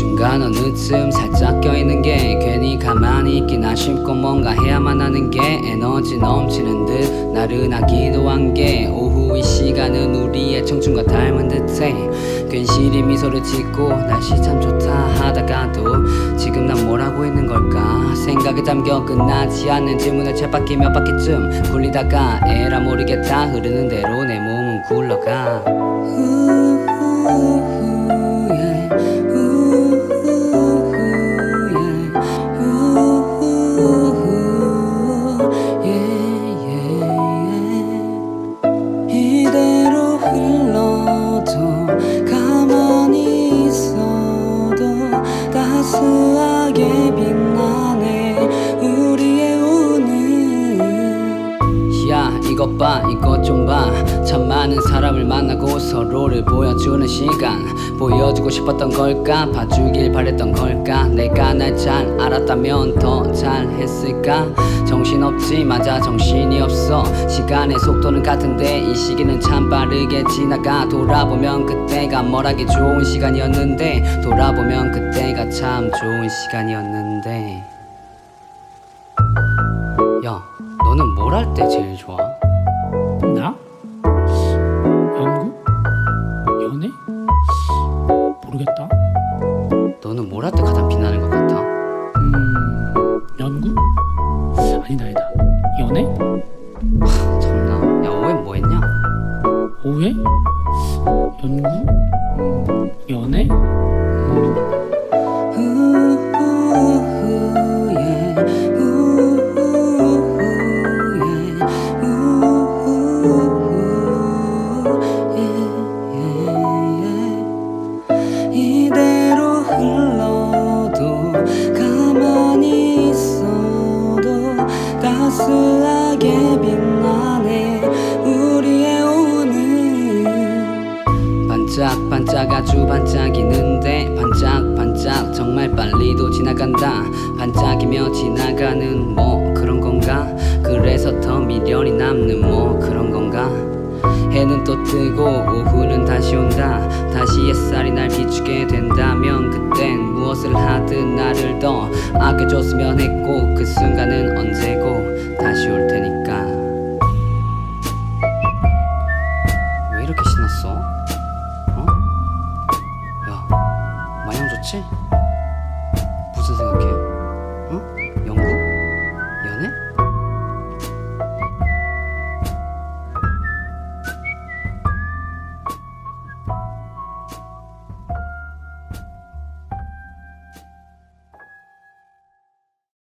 어디쯤 살짝 껴있는 게 괜히 가만히 있긴 아쉽고 뭔가 해야만 하는 게 에너지 넘치는 듯 나른하기도 한 게 오후 이 시간은 우리의 청춘과 닮은 듯해 괜시리 미소를 짓고 날씨 참 좋다 하다가도 지금 난 뭘 하고 있는 걸까 생각에 잠겨 끝나지 않는 질문을 쳇바퀴 몇 바퀴쯤 굴리다가 에라 모르겠다 흐르는 대로 내 몸은 굴러가 봐 이것 좀 봐. 참 많은 사람을 만나고 서로를 보여주는 시간. 보여주고 싶었던 걸까? 봐주길 바랬던 걸까? 내가 날 잘 알았다면 더 잘했을까? 정신없지 맞아 정신이 없어. 시간의 속도는 같은데 이 시기는 참 빠르게 지나가. 돌아보면 그때가 뭘하기 좋은 시간이었는데 돌아보면 그때가 참 좋은 시간이었는데. 야 너는 뭘 할 때 제일 좋아? 연애? 모르겠다. 너는 뭘할때 가장 빛나는 것 같아? 음, 연구? 아니다, 아니다. 연애? 참나 야 오웬 뭐 했냐? 오해? 연구? 음, 연애? 따스하게 빛나네. 우리의 오늘 반짝반짝 아주 반짝이는데. 반짝반짝 정말 빨리도 지나간다. 반짝이며 지나가는 뭐 그런 건가? 그래서 더 미련이 남는 뭐 그런 건가? 해는 또 뜨고 오후는 다시 온다. 다시 햇살이 날 비추게 된다면 그땐 무엇을 하든 나를 더 아껴줬으면 했고 그 순간은 언제고 다시 올 테니까 왜 이렇게 신났어? 어? 야 마냥 좋지?